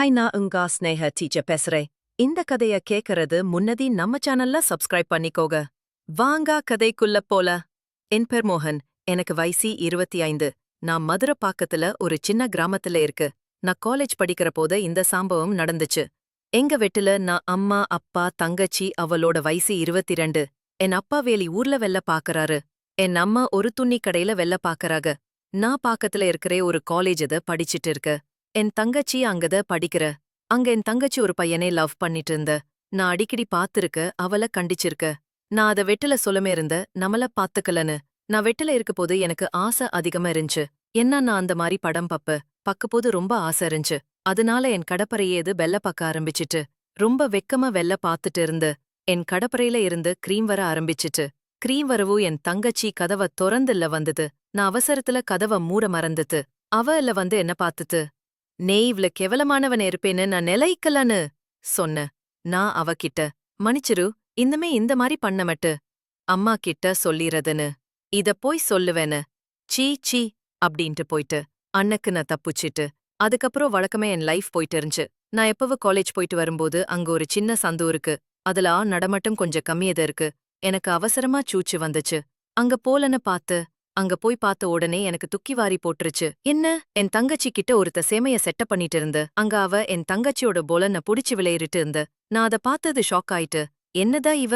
Hi நான் உங்கா ஸ்னேக teacher பேசுறேன். இந்த கதைய கேக்கறது முன்னதி நம்ம சேனல்ல சப்ஸ்கிரைப் பண்ணிக்கோங்க. வாங்கா கதைக்குள்ள போல என் பேர் மோகன். எனக்கு வயசு இருபத்தி ஐந்து நான் மதுரை பாக்கத்துல ஒரு சின்ன கிராமத்துல இருக்கு. நான் காலேஜ் படிக்கிற போது இந்த சம்பவம் நடந்துச்சு. எங்க வெட்டுல நான் அம்மா அப்பா தங்கச்சி அவளோட வயசு இருபத்தி ரெண்டு என் அப்பா வேலி ஊர்ல வெள்ள பாக்குறாரு. என் அம்மா ஒரு துணி கடையில வெள்ள பாக்கறாங்க. நான் பாக்கத்துல இருக்கிற ஒரு காலேஜ் இத படிச்சிட்டு இருக்க. என் தங்கச்சி அங்கத படிக்கிற. அங்க என் தங்கச்சி ஒரு பையனை லவ் பண்ணிட்டு இருந்த நான் அடிக்கடி பாத்திருக்க அவள கண்டிச்சிருக்க. நான் அத வெட்டுல சொல்லமே இருந்த நம்மள பாத்துக்கலன்னு. நான் வெட்டுல இருக்க போது எனக்கு ஆசை அதிகமா இருந்துச்சு. என்ன நான் அந்த மாதிரி படம் பப்ப. பக்கப்போது ரொம்ப ஆசை இருந்துச்சு. அதனால என் கடப்பறையேது வெள்ள பக்க ஆரம்பிச்சிட்டு. ரொம்ப வெக்கமா வெள்ள பாத்துட்டு இருந்து. என் கடப்பறையில இருந்து கிரீம் வர ஆரம்பிச்சிட்டு. கிரீம் வரவும் என் தங்கச்சி கதவ தொறந்துல்ல வந்தது. நான் அவசரத்துல கதவ மூட மறந்துது அவ இல்ல வந்து என்ன பாத்துட்டு? நே இவ்ள கேவலமானவன் இருப்பேன்னு நான் நிலைக்கலன்னு சொன்ன நான் அவகிட்ட மன்னிச்சிரு இந்தமே இந்த மாதிரி பண்ணமட்டு அம்மா கிட்ட சொல்லிறதுன்னு. இத போய் சொல்லுவேன்னு. சீ சீ அப்படின்ட்டு போயிட்டு அண்ணக்கு நான் தப்புச்சிட்டு அதுக்கப்புறம் வழக்கமே என் லைஃப் போயிட்டு இருந்துச்சு. நான் எப்பவும் காலேஜ் போயிட்டு வரும்போது அங்க ஒரு சின்ன சந்து இருக்கு. அதுல நடமட்டம் நடமட்டும் கொஞ்சம் கம்மியதா இருக்கு. எனக்கு அவசரமா சூச்சு வந்துச்சு. அங்க போலன்னு பார்த்து அங்க போய் பார்த்த உடனே எனக்கு துக்கி வாரி போட்டுருச்சு. என்ன? என் தங்கச்சி கிட்ட ஒருத்த சேமைய செட்டப் பண்ணிட்டு இருந்து அங்க அவ என் தங்கச்சியோட போலன புடிச்சு விளையிட்டு இருந்து நான் அத பார்த்தது ஷாக் ஆயிட்டு என்னதா இவ?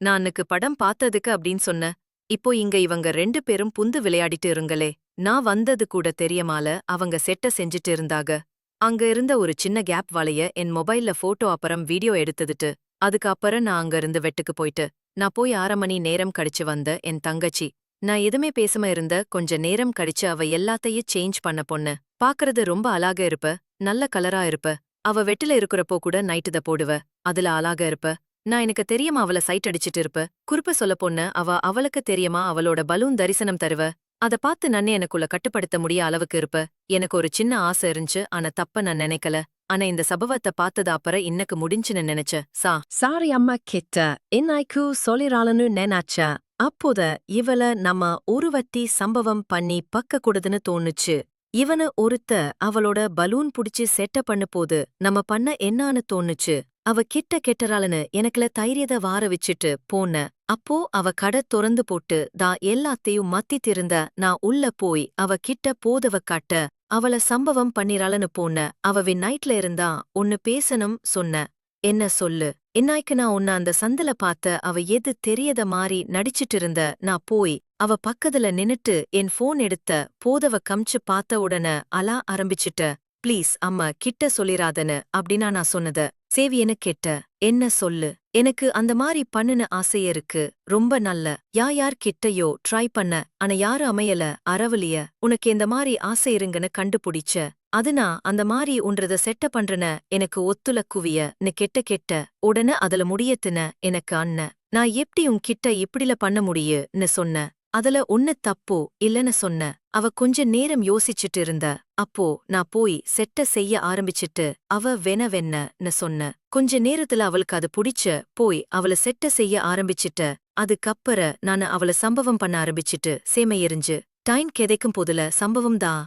நானுக்கு படம் பார்த்ததுக்கு அப்படின்னு சொன்ன இப்போ இங்க இவங்க ரெண்டு பேரும் புந்து விளையாடிட்டு இருங்களே நான் வந்தது கூட தெரியமால அவங்க செட்ட செஞ்சுட்டு இருந்தாக அங்க இருந்த ஒரு சின்ன கேப் வளைய என் மொபைல்ல போட்டோ அப்புறம் வீடியோ எடுத்துதுட்டு அதுக்கு அப்புறம் நான் அங்க இருந்து வெட்டுக்கு போயிட்டு நான் போய் அரை மணி நேரம் கடிச்சு வந்த என் தங்கச்சி நான் எதுவுமே பேசாம இருந்த கொஞ்ச நேரம் கழிச்சு அவ எல்லாத்தையும் சேஞ்ச் பண்ண பொண்ணு. பாக்குறது ரொம்ப அழகா இருப்ப நல்ல கலரா இருப்ப. அவ வெட்டில இருக்கிறப்போ கூட நைட்டுத போடுவ. அதுல அழகா இருப்ப. நான் எனக்கு தெரியுமா அவள சைட் அடிச்சிட்டு இருப்ப. குறிப்ப சொல்ல பொண்ணு அவ அவளுக்கு தெரியுமா அவளோட பலூன் தரிசனம் தருவ. அத பார்த்து நன்னே எனக்குள்ள கட்டுப்படுத்த முடிய அளவுக்கு இருப்ப. எனக்கு ஒரு சின்ன ஆசை இருந்துச்சு ஆனா தப்ப நான் நினைக்கல. ஆனா இந்த சபவத்தை பார்த்தது அப்புறம் இன்னக்கு முடிஞ்சுன்னு நினைச்ச சா. சாரி அம்மா கிட்ட. இன்னைக்கு சொல்லிராளன்னு நினைச்சா? அப்போத இவள நம்ம ஒருவத்தி சம்பவம் பண்ணி பக்க கூடுதுன்னு தோணுச்சு. இவன ஒருத்த அவளோட பலூன் புடிச்சு செட்ட பண்ண போது நம்ம பண்ண என்னான்னு தோணுச்சு. அவ கிட்ட கெட்டறாளன்னு எனக்குல தைரியத வார வச்சுட்டு போன. அப்போ அவ கடை திறந்து போட்டு தான் எல்லாத்தையும் மத்தித்திருந்த நான் உள்ள போய் அவ கிட்ட போதவ காட்ட அவள சம்பவம் பண்ணிறாளன்னு போன. அவ நைட்ல இருந்தா ஒன்னு பேசணும் சொன்ன. என்ன சொல்லு? இன்னைக்கு நான் உன்ன அந்த சந்தல பார்த்த அவ எது தெரியத மாறி நடிச்சிட்டு இருந்த நான் போய் அவ பக்கத்துல நின்னுட்டு என் ஃபோன் எடுத்த போதவ கம்ச்சு பார்த்த உடனே அலா ஆரம்பிச்சிட்ட. ப்ளீஸ் அம்மா கிட்ட சொல்லிராதன்னு அப்படின்னா நான் சொன்னத. சேவியனு கேட்ட? என்ன சொல்லு? எனக்கு அந்த மாதிரி பண்ணுன ஆசைய இருக்கு. ரொம்ப நல்ல. யா யார் கிட்டயோ ட்ரை பண்ண. ஆனா யாரு அமையல. அறவலிய உனக்கு இந்த மாதிரி ஆசை இருங்கன்னு கண்டுபிடிச்ச. அதுனா அந்த மாதிரி உன்றத செட்ட பண்றன எனக்கு ஒத்துல குவிய நு கெட்ட கெட்ட உடனே அதுல முடியத்துன எனக்கு அண்ண. நான் எப்படி உன்கிட்ட இப்படில பண்ண முடியுன்னு சொன்ன. அதுல ஒன்னு தப்போ இல்லன்னு சொன்ன. அவ கொஞ்ச நேரம் யோசிச்சுட்டு இருந்த. அப்போ நான் போய் செட்ட செய்ய ஆரம்பிச்சிட்டு அவ வென வென்னன்னு சொன்ன. கொஞ்ச நேரத்துல அவளுக்கு அது புடிச்ச போய் அவள செட்ட செய்ய ஆரம்பிச்சிட்ட. அதுக்கப்புற நான் அவள சம்பவம் பண்ண ஆரம்பிச்சிட்டு சேமையெறிஞ்சு டைம் கெதைக்கும் போதுல சம்பவம் தான்